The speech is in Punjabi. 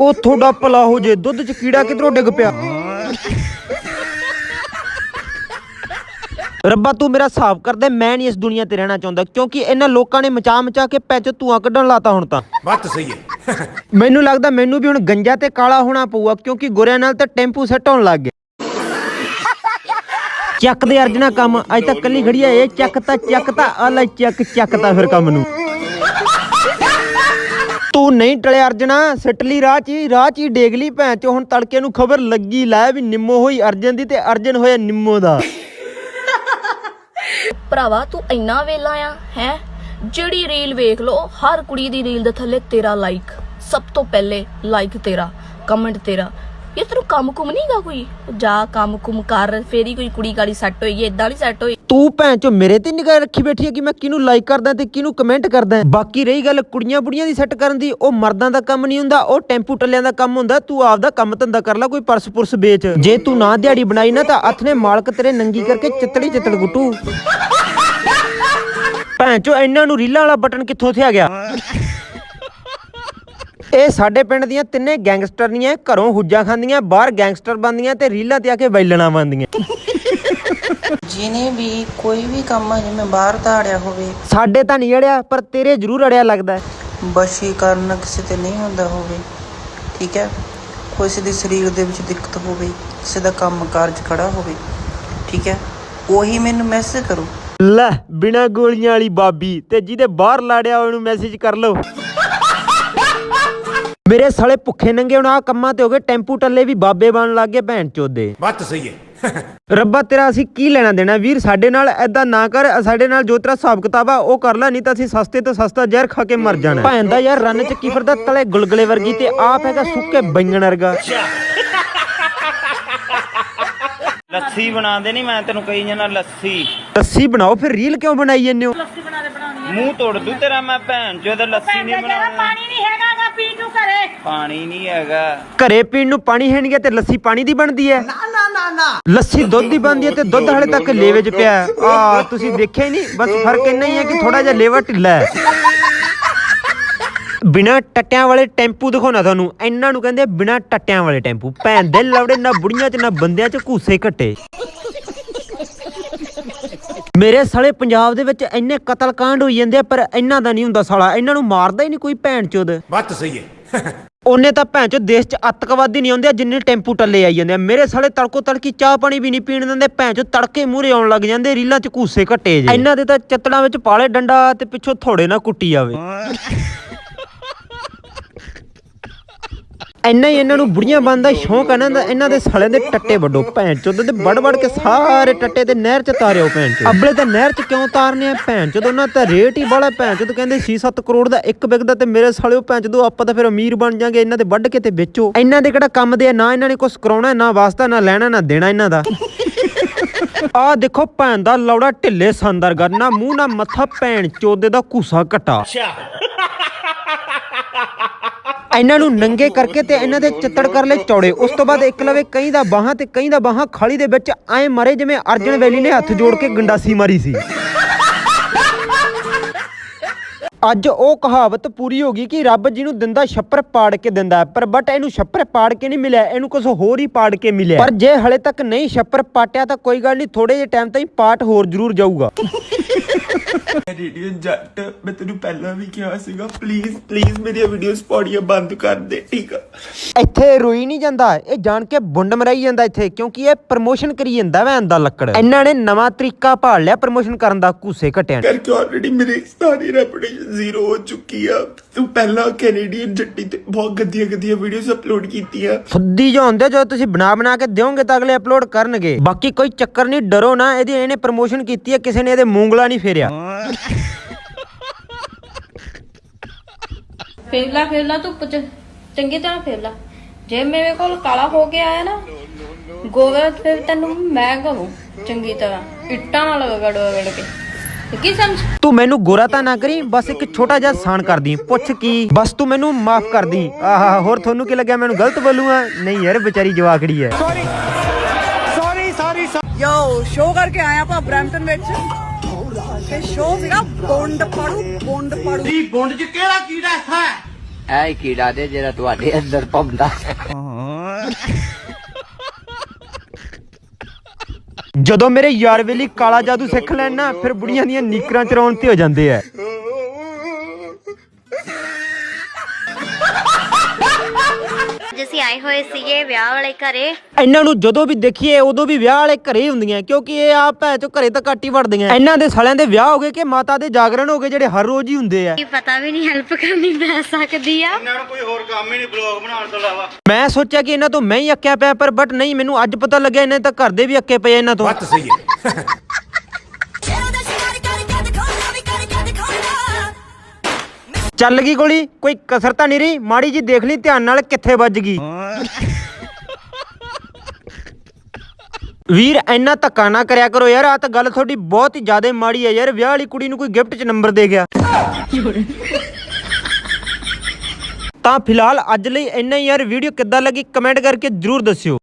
ਉਹ ਤੁਹਾਡਾ ਭਲਾ ਹੋ ਜੇ ਦੁੱਧ 'ਚ ਕੀੜਾ ਕਿਧਰੋਂ ਡਿੱਗ ਪਿਆ? ਰੱਬਾ ਤੂੰ ਮੇਰਾ ਸਾਫ਼ ਕਰ ਦੇ ਮੈਂ ਨਹੀਂ ਇਸ ਦੁਨੀਆ ਤੇ ਰਹਿਣਾ ਚਾਹੁੰਦਾ ਕਿਉਂਕਿ ਇਹਨਾਂ ਲੋਕਾਂ ਨੇ ਮਚਾ ਮਚਾ ਕੇ ਪੈਚ ਧੂਆਂ ਕੱਢਣ ਲਾਤਾ ਹੁਣ ਤਾਂ। ਬੱਤ ਸਹੀ ਹੈ। ਮੈਨੂੰ ਲੱਗਦਾ ਮੈਨੂੰ ਵੀ ਹੁਣ ਗੰਜਾ ਤੇ ਕਾਲਾ ਹੋਣਾ ਪਊਗਾ ਕਿਉਂਕਿ ਗੋਰਿਆਂ ਨਾਲ ਤਾਂ ਟੈਂਪੂ ਸੈੱਟ ਹੋਣ ਲੱਗ ਗਿਆ ਚੱਕ ਦੇ ਅਰਜਨਾ ਕੰਮ ਅੱਜ ਤੱਕ ਕੱਲੀ ਖੜੀ ਆ ਚੱਕ ਤਾਂ ਚੱਕ ਤਾਂ ਅਲ ਚੱਕ ਚੱਕ ਤਾਂ ਫਿਰ ਕੰਮ ਨੂੰ। ਤੂੰ ਨਹੀਂ ਟਲਿਆ ਅਰਜਨਾ ਸਿੱਟਲੀ ਰਾਹ ਚ ਹੀ, ਰਾਹ ਚ ਹੀ ਡੇਗ ਲਈ ਭੈਣ ਚੋ ਹੁਣ ਤੜਕੇ ਨੂੰ ਖਬਰ ਲੱਗੀ ਲੈ ਵੀ ਨਿੰਮੋ ਹੋਈ ਅਰਜਨ ਦੀ ਤੇ ਅਰਜਨ ਹੋਇਆ ਨਿੰਮੋ ਦਾ। ਭਰਾਵਾ, ਤੂੰ ਇੰਨਾ ਵੇਲਾ ਆ, ਹੈ? ਜਿਹੜੀ ਰੀਲ ਵੇਖ ਲੋ ਹਰ ਕੁੜੀ ਦੀ ਰੀਲ ਦੇ ਥੱਲੇ ਤੇਰਾ ਲਾਈਕ ਸਭ ਤੋਂ ਪਹਿਲੇ ਲਾਈਕ ਤੇਰਾ ਕਮੈਂਟ ਤੇਰਾ। ਇਹ ਤੈਨੂੰ ਕੰਮ ਕੁਮ ਨਹੀਂਗਾ ਕੋਈ? ਜਾ ਕੰਮ ਕੁਮ ਕਰ, ਫੇਰ ਹੀ ਕੋਈ ਕੁੜੀ ਕਾੜੀ ਸੈੱਟ ਹੋਈ ਏਦਾਂ ਨਹੀਂ ਸੈੱਟ ਹੋਈ ਤੂੰ ਭੈਣ ਚੋ ਮੇਰੇ ਤੇ ਨਿਗਾਹ ਰੱਖੀ ਬੈਠੀ ਹੈ ਕਿ ਮੈਂ ਕਿਹਨੂੰ ਲਾਈਕ ਕਰਦਾ ਤੇ ਕਿਹਨੂੰ ਕਮੈਂਟ ਕਰਦਾ? ਬਾਕੀ ਰਹੀ ਗੱਲ ਕੁੜੀਆਂ ਬੁੜੀਆਂ ਦੀ ਸੈੱਟ ਕਰਨ ਦੀ, ਉਹ ਮਰਦਾਂ ਦਾ ਕੰਮ ਨਹੀਂ ਹੁੰਦਾ, ਉਹ ਟੈਂਪੂ ਟੱਲਿਆਂ ਦਾ ਕੰਮ ਹੁੰਦਾ, ਤੂੰ ਆਪਦਾ ਕੰਮ ਧੰਦਾ ਕਰ ਲੈ, ਕੋਈ ਪਰਸ ਪੁਰਸ ਵੇਚ। ਜੇ ਤੂੰ ਨਾ ਦਿਹਾੜੀ ਬਣਾਈ ਨਾ, ਤਾਂ ਹੱਥ ਨੇ ਮਾਲਕ ਤੇਰੇ ਨੰਗੀ ਕਰਕੇ ਚਿੱਤੜੀ ਚਿੱਤੜ ਗੁੱਟੂ ਭੈਣ ਚੋ ਇਹਨਾਂ ਨੂੰ ਰੀਲਾਂ ਵਾਲਾ ਬਟਨ ਕਿੱਥੋਂ ਥਿਆ ਗਿਆ? ਇਹ ਸਾਡੇ ਪਿੰਡ ਦੀਆਂ ਤਿੰਨੇ ਗੈਂਗਸਟਰ ਨੀਆਂ ਘਰੋਂ ਹੁੱਜਾ ਖਾਂਦੀਆਂ ਬਾਹਰ ਗੈਂਗਸਟਰ ਬੰਦੀਆਂ ਤੇ ਰੀਲਾਂ ਤੇ ਆ ਕੇ ਵੈਲਣਾ ਬੰਦੀਆਂ ਜਿਹਨੇ ਵੀ ਕੋਈ ਵੀ ਕੰਮ ਆ ਜਿਵੇਂ ਬਾਹਰ ਦਾ ਅੜਿਆ ਹੋਵੇ। ਸਾਡੇ ਤਾਂ ਨਹੀਂ ਅੜਿਆ ਪਰ ਤੇਰੇ ਜ਼ਰੂਰ ਅੜਿਆ ਲੱਗਦਾ। ਬਸ਼ੀ ਕਰਨ ਕਿਸੇ ਤੇ ਨਹੀਂ ਹੁੰਦਾ ਹੋਵੇ ਠੀਕ ਹੈ? ਕਿਸੇ ਦੇ ਸਰੀਰ ਦੇ ਵਿੱਚ ਦਿੱਕਤ ਹੋਵੇ ਕਿਸੇ ਦਾ ਕੰਮ ਕਾਰਜ ਖੜਾ ਹੋਵੇ ਠੀਕ ਹੈ? ਉਹੀ ਮੈਨੂੰ ਮੈਸੇਜ ਕਰੋ। ਲੈ ਬਿਨਾ ਗੋਲੀਆਂ ਵਾਲੀ ਬਾਬੀ ਤੇ ਜਿਹਦੇ ਬਾਹਰ ਲਾੜਿਆ ਉਹਨੂੰ ਮੈਸੇਜ ਕਰ ਲਓ। ਮੇਰੇ ਸਾਲੇ ਭੁੱਖੇ ਨੰਗੇ ਹੁਣ ਆ ਕੰਮਾਂ ਤੇ ਹੋ ਗਏ ਟੈਂਪੂ ਟੱਲੇ ਵੀ ਬਾਬੇ ਬਣ ਲੱਗ ਗਏ ਭੈਣ ਚੋਦੇ। ਬੱਤ ਸਹੀ ਹੈ। ਰੱਬਾ ਤੇਰਾ ਅਸੀਂ ਕੀ ਲੈਣਾ ਦੇਣਾ? ਵੀਰ ਸਾਡੇ ਨਾਲ ਐਦਾਂ ਨਾ ਕਰ ਸਾਡੇ ਨਾਲ ਜੋ ਤੇਰਾ ਹਿਸਾਬ ਕਿਤਾਬ ਆ ਉਹ ਕਰ ਲੈ ਨਹੀਂ ਤਾਂ ਅਸੀਂ ਸਸਤੇ ਤੋਂ ਸਸਤਾ ਜ਼ਹਿਰ ਖਾ ਕੇ ਮਰ ਜਾਣਾ। ਭੈਣ ਦਾ ਯਾਰ ਰਨ ਚ ਕੀਫਰ ਦਾ ਤਲੇ ਗੁਲਗਲੇ ਵਰਗੀ ਤੇ ਆਪ ਹੈਗਾ ਸੁੱਕੇ ਬੈਂਗਣ ਵਰਗਾ। ਲੱਸੀ ਬਣਾਉਂਦੇ ਨਹੀਂ ਮੈਂ ਤੈਨੂੰ ਕਹੀ ਜਾਂਦਾ ਲੱਸੀ। ਲੱਸੀ ਬਣਾਓ ਫਿਰ ਰੀਲ ਕਿਉਂ ਬਣਾਈ ਜਾਂਦੇ ਹੋ? ਲੱਸੀ ਬਣਾ ਦੇ ਬਣਾਉਣੀ ਮੂੰਹ ਤੋੜ ਦੂ ਤੇਰਾ ਮੈਂ ਭੈਣ ਚੋਦ ਲੱਸੀ ਨਹੀਂ ਬਣਾਉਣੀ। ਘਰੇ? ਪਾਣੀ ਪੀਣ ਨੂੰ ਪਾਣੀ ਹੈ ਨਹੀਂ ਤੇ ਲੱਸੀ ਪਾਣੀ ਦੀ ਬਣਦੀ ਹੈ? ਨਾ ਨਾ ਨਾ ਨਾ। ਲੱਸੀ ਦੁੱਧ ਦੀ ਬਣਦੀ ਹੈ ਤੇ ਦੁੱਧ ਹਲੇ ਤੱਕ ਲੇਵੇ 'ਚ ਪਿਆ ਆ ਤੁਸੀਂ ਦੇਖਿਆ ਨਹੀਂ? ਬਸ ਫ਼ਰਕ ਇੰਨਾ ਹੀ ਹੈ ਕਿ ਥੋੜਾ ਜਿਹਾ ਲੇਵਾ ਢਿੱਲਾ ਹੈ। ਬਿਨਾ ਟੱਟਿਆਂ ਵਾਲੇ ਟੈਂਪੂ ਦਿਖਾਉਣਾ ਤੁਹਾਨੂੰ। ਇਹਨਾਂ ਨੂੰ ਕਹਿੰਦੇ ਬਿਨਾ ਟੱਟਿਆਂ ਵਾਲੇ ਟੈਂਪੂ। ਭੈਣ ਦੇ ਲਵੜੇ ਨਾ ਬੁੜੀਆਂ 'ਚ ਨਾ ਬੰਦਿਆਂ 'ਚ ਘੂਸੇ ਘੱਟੇ। ਮੇਰੇ ਸਾਲੇ ਪੰਜਾਬ ਦੇ ਵਿੱਚ ਇੰਨੇ ਕਤਲकांड ਹੋਈ ਜਾਂਦੇ ਆ ਪਰ ਇਹਨਾਂ ਦਾ ਨਹੀਂ ਹੁੰਦਾ ਸਾਲਾ। ਇਹਨਾਂ ਨੂੰ ਮਾਰਦਾ ਹੀ ਨਹੀਂ ਕੋਈ ਭੈਣ ਚੋਦ। ਬੱਤ ਸਹੀ ਹੈ। ਉਹਨੇ ਤਾਂ ਭੈਣ ਚੋ ਦੇਸ਼ 'ਚ ਅੱਤਕਵਾਦੀ ਨਹੀਂ ਆਉਂਦੇ ਜਿੰਨੇ ਟੈਂਪੂ ਟੱਲੇ ਆਈ ਜਾਂਦੇ ਆ। ਮੇਰੇ ਸਾਲੇ ਤੜਕੋ ਤੜਕੀ ਚਾਹ ਪਾਣੀ ਵੀ ਨਹੀਂ ਪੀਣ ਦਿੰਦੇ ਭੈਣ ਚੋ ਤੜਕੇ ਮੂਹਰੇ ਆਉਣ ਲੱਗ ਜਾਂਦੇ ਰੀਲਾਂ 'ਚ ਘੂਸੇ ਘੱਟੇ ਜੇ। ਇਹਨਾਂ ਦੇ ਤਾਂ ਚੱਤੜਾਂ ਵਿੱਚ ਪਾਲੇ ਡੰਡਾ ਤੇ ਪਿੱਛੋਂ ਥੋੜੇ ਨਾ ਕੁੱਟੀ ਆਵੇ ਇੰਨਾ ਹੀ ਇਹਨਾਂ ਨੂੰ ਬੁੜੀਆਂ ਬੰਦ ਦਾ ਸ਼ੌਂਕ ਹੈ ਨਾ ਦਾ ਇਹਨਾਂ ਦੇ ਸਾਲਿਆਂ ਦੇ ਟੱਟੇ ਵੱਡੋ ਭੈਣ ਚੋਦ ਤੇ ਵੜ ਵੜ ਕੇ ਸਾਰੇ ਟੱਟੇ ਤੇ ਨਹਿਰ 'ਚ ਤਾਰਿਓ ਭੈਣ ਚੋਦ। ਅੱਬਲੇ ਤਾਂ ਨਹਿਰ 'ਚ ਕਿਉਂ ਤਾਰਨੇ ਆ ਭੈਣ ਚੋਦ? ਉਹਨਾਂ ਤਾਂ ਰੇਟ ਹੀ ਬੜਾ ਭੈਣ ਚੋਦ ਕਹਿੰਦੇ 6-7 ਕਰੋੜ ਦਾ ਇੱਕ ਵਿਕਦਾ ਤੇ ਮੇਰੇ ਸਾਲਿਓ ਭੈਣ ਚੋਦ ਆਪਾਂ ਤਾਂ ਫਿਰ ਅਮੀਰ ਬਣ ਜਾਾਂਗੇ ਇਹਨਾਂ ਦੇ ਵੱਢ ਕੇ ਤੇ ਵੇਚੋ। ਇਹਨਾਂ ਦੇ ਕਿਹੜਾ ਕੰਮ ਦੇ ਆ, ਨਾ ਇਹਨਾਂ ਨੇ ਕੁਝ ਕਰਾਉਣਾ ਨਾ ਵਾਸਤਾ ਨਾ ਲੈਣਾ ਨਾ ਦੇਣਾ ਇਹਨਾਂ ਦਾ। ਆ ਦੇਖੋ ਭੈਣ ਦਾ ਲੌੜਾ ਢਿੱਲੇ ਸੰਦਰ ਨਾ ਮੂੰਹ ਨਾ ਮੱਥਾ ਭੈਣ ਚੋਦੇ ਦਾ ਘੂਸਾ ਘਟਾ। ਇਹਨਾਂ ਨੂੰ ਨੰਗੇ ਕਰਕੇ ਤੇ ਇਹਨਾਂ ਦੇ ਚਿੱਤੜ ਕਰ ਲੈ ਚੌੜੇ। ਉਸ ਤੋਂ ਬਾਅਦ ਇੱਕ ਲਵੇ ਕਈ ਦਾ ਬਾਹਾਂ ਤੇ ਕਈ ਦਾ ਬਾਹਾਂ ਖਾਲੀ ਦੇ ਵਿੱਚ ਐ ਮਰੇ ਜਿਵੇਂ ਅਰਜਨ ਵੈਲੀ ਨੇ ਹੱਥ ਜੋੜ ਕੇ ਗੰਡਾਸੀ ਮਾਰੀ ਸੀ। ਅੱਜ ਉਹ ਕਹਾਵਤ ਪੂਰੀ ਹੋ ਗਈ ਕਿ ਰੱਬ ਜਿਹਨੂੰ ਦਿੰਦਾ ਛੱਪਰ ਪਾੜ ਕੇ ਦਿੰਦਾ ਪਰ ਬਟ ਇਹਨੂੰ ਛੱਪਰ ਪਾੜ ਕੇ ਨਹੀਂ ਮਿਲਿਆ, ਇਹਨੂੰ ਕੁਝ ਹੋਰ ਹੀ ਪਾੜ ਕੇ ਮਿਲਿਆ। ਪਰ ਜੇ ਹਲੇ ਤੱਕ ਨਹੀਂ ਛੱਪਰ ਪਾਟਿਆ ਤਾਂ ਕੋਈ ਗੱਲ ਨਹੀਂ ਥੋੜੇ ਜਿਹੇ ਟਾਈਮ ਤਾਈਂ ਪਾਟ ਹੋਰ ਜ਼ਰੂਰ ਜਾਊਗਾ। ਰੇਡੀਓ ਜੱਟ ਮੈਂ ਤੈਨੂੰ ਪਹਿਲਾਂ ਵੀ ਕਿਹਾ ਸੀਗਾ ਪਲੀਜ਼ ਪਲੀਜ਼ ਮੇਰੀਆਂ ਵੀਡੀਓਜ਼ ਪਾਉਣੀਆਂ ਬੰਦ ਕਰ ਦੇ ਠੀਕ ਆ? ਇੱਥੇ ਰੋਈ ਨਹੀਂ ਜਾਂਦਾ ਇਹ ਜਾਣ ਕੇ ਬੁੰਡ ਮਰਾਈ ਜਾਂਦਾ ਇੱਥੇ ਕਿਉਂਕਿ ਇਹ ਪ੍ਰਮੋਸ਼ਨ ਕਰੀ ਜਾਂਦਾ ਵੈਨ ਦਾ ਲੱਕੜ। ਇਹਨਾਂ ਨੇ ਨਵਾਂ ਤਰੀਕਾ ਭਾਲ ਲਿਆ ਪ੍ਰਮੋਸ਼ਨ ਕਰਨ ਦਾ ਘੂਸੇ ਘਟਿਆਂ ਨੇ। ਕਰਕੇ ਆਲਰੇਡੀ ਮੇਰੀ ਸਾਰੀ ਰੈਪੂਟੇਸ਼ਨ ਜ਼ੀਰੋ ਹੋ ਚੁੱਕੀ ਆ। ਤੂੰ ਪਹਿਲਾਂ ਕੈਨੇਡੀਅਨ ਜੱਟੀ ਤੇ ਬਹੁਤ ਗੰਦੀਆਂ ਗੰਦੀਆਂ ਵੀਡੀਓਜ਼ ਅਪਲੋਡ ਕੀਤੀਆਂ। ਫੁੱਦੀ ਜੋ ਹੁੰਦੇ ਜਦੋਂ ਤੁਸੀਂ ਬਣਾ ਬਣਾ ਕੇ ਦਿਓਗੇ ਤਾਂ ਅਗਲੇ ਅਪਲੋਡ ਕਰਨਗੇ। ਬਾਕੀ ਕੋਈ ਚੱਕਰ ਨਹੀਂ ਡਰੋ ਨਾ ਇਹਦੀ ਇਹਨੇ ਪ੍ਰਮੋਸ਼ਨ ਕੀਤੀ ਹੈ ਕਿਸੇ ਨੇ ਇਹਦੇ ਮੂੰਗਲਾ ਨਹੀਂ ਫੇਰਿਆ। ਫੇਰ ਲਾ ਫੇਰ ਲਾ ਧੁੱਪ ਚ। ਚੰਗੀ ਤਰ੍ਹਾਂ ਫੇਰ ਲਾ। ਜੇ ਮੇਰੇ ਕੋਲ ਕਾਲਾ ਹੋ ਕੇ ਆਇਆ ਨਾ ਗੋਵੇ ਫਿਰ ਤੈਨੂੰ ਮੈਂ ਕਹੂੰ ਚੰਗੀ ਤਰ੍ਹਾਂ। ਇੱਟਾਂ ਨਾਲ ਵਗੜ ਵਗੜ ਕੇ। ਤੇ ਕੀ ਸਮਝ? ਤੂੰ ਮੈਨੂੰ ਗੋਰਾ ਤਾਂ ਨਾ ਕਰੀ ਬਸ ਇੱਕ ਛੋਟਾ ਜਿਹਾ ਸਾਨ ਕਰਦੀ ਪੁੱਛ ਕੀ ਬਸ ਤੂੰ ਮੈਨੂੰ ਮਾਫ ਕਰਦੀ ਆਹਾ ਹੋਰ ਤੁਹਾਨੂੰ ਕੀ ਲੱਗਿਆ? ਮੈਨੂੰ ਗਲਤ ਬੋਲੂਗਾ? ਨਹੀਂ ਯਾਰ ਵਿਚਾਰੀ ਜਵਾਕੜੀ ਹੈ। ਯੋ ਸ਼ੋਅ ਕਰਕੇ ਆਇਆ ਆਪਾਂ ਬ੍ਰੈਂਟਨ ਵਿੱਚ। ਤੇ ਸ਼ੋਅ ਸੀਗਾ ਬੁੰਡ ਪਾੜੂ ਬੁੰਡ ਪਾੜੂ। ਦੀ ਬੁੰਡ 'ਚ ਕਿਹੜਾ ਕੀੜਾ ਹੈ ਐ ਕੀੜਾ ਦੇ ਜਿਹੜਾ ਤੁਹਾਡੇ ਅੰਦਰ ਪੰਦਾ ਜਦੋਂ ਮੇਰੇ ਯਾਰ ਵੇਲੀ ਕਾਲਾ ਜਾਦੂ ਸਿੱਖ ਲੈਣਾ ਫਿਰ ਬੁੜੀਆਂ ਦੀਆਂ ਨੀਕਰਾਂ ਚਰਾਉਣ ਤੇ ਹੋ ਜਾਂਦੇ ਐ। ਅੱਜ ਅਸੀਂ ਆਏ ਹੋਏ ਸੀਗੇ ਵਿਆਹ ਵਾਲੇ ਘਰੇ। ਇਹਨਾਂ ਨੂੰ ਜਦੋਂ ਵੀ ਦੇਖੀਏ ਉਦੋਂ ਵੀ ਵਿਆਹ ਵਾਲੇ ਘਰੇ ਹੁੰਦੀਆਂ ਕਿਉਂਕਿ ਇਹ ਆ ਭੈ ਚੋ ਘਰੇ ਤਾਂ ਘੱਟ ਵੜਦੀਆਂ। ਇਹਨਾਂ ਦੇ ਸਾਲਿਆਂ ਦੇ ਵਿਆਹ ਹੋ ਗਏ ਕਿ ਮਾਤਾ ਦੇ ਜਾਗਰਣ ਹੋ ਗਏ ਜਿਹੜੇ ਹਰ ਰੋਜ਼ ਹੀ ਹੁੰਦੇ ਆ? ਕੀ ਪਤਾ ਵੀ ਨਹੀਂ ਹੈਲਪ ਕਰਨੀ ਪੈ ਸਕਦੀ ਆ। ਇਹਨਾਂ ਨੂੰ ਕੋਈ ਹੋਰ ਕੰਮ ਹੀ ਨਹੀਂ ਬਲੌਗ ਬਣਾਉਣ ਤੋਂ ਇਲਾਵਾ। ਮੈਂ ਸੋਚਿਆ ਕਿ ਇਹਨਾਂ ਤੋਂ ਮੈਂ ਹੀ ਅੱਕਿਆ ਪਿਆ ਪਰ ਬਟ ਨਹੀਂ ਮੈਨੂੰ ਅੱਜ ਪਤਾ ਲੱਗਿਆ ਇਹਨਾਂ ਤਾਂ ਘਰ ਦੇ ਵੀ ਅੱਕੇ ਪਏ ਇਹਨਾਂ ਤੋਂ। ਸਹੀ ਹੈ। ਚੱਲ ਗਈ ਗੋਲੀ, ਕੋਈ ਕਸਰ ਤਾਂ ਨਹੀਂ ਰਹੀ, ਮਾੜੀ ਜੀ ਦੇਖ ਲਈ, ਧਿਆਨ ਨਾਲ ਕਿੱਥੇ ਵੱਜ ਗਈ। ਵੀਰ, ਇੰਨਾ ਧੱਕਾ ਨਾ ਕਰਿਆ ਕਰੋ ਯਾਰ ਆ ਤਾਂ ਗੱਲ ਤੁਹਾਡੀ ਬਹੁਤ ਹੀ ਜ਼ਿਆਦਾ ਮਾੜੀ ਹੈ ਯਾਰ, ਵਿਆਹ ਵਾਲੀ ਕੁੜੀ ਨੂੰ ਕੋਈ ਗਿਫਟ 'ਚ ਨੰਬਰ ਦੇ ਗਿਆ। ਤਾਂ ਫਿਲਹਾਲ ਅੱਜ ਲਈ ਇੰਨਾ ਹੀ ਯਾਰ, ਵੀਡੀਓ ਕਿੱਦਾਂ ਲੱਗੀ ਕਮੈਂਟ ਕਰਕੇ ਜਰੂਰ ਦੱਸਿਓ।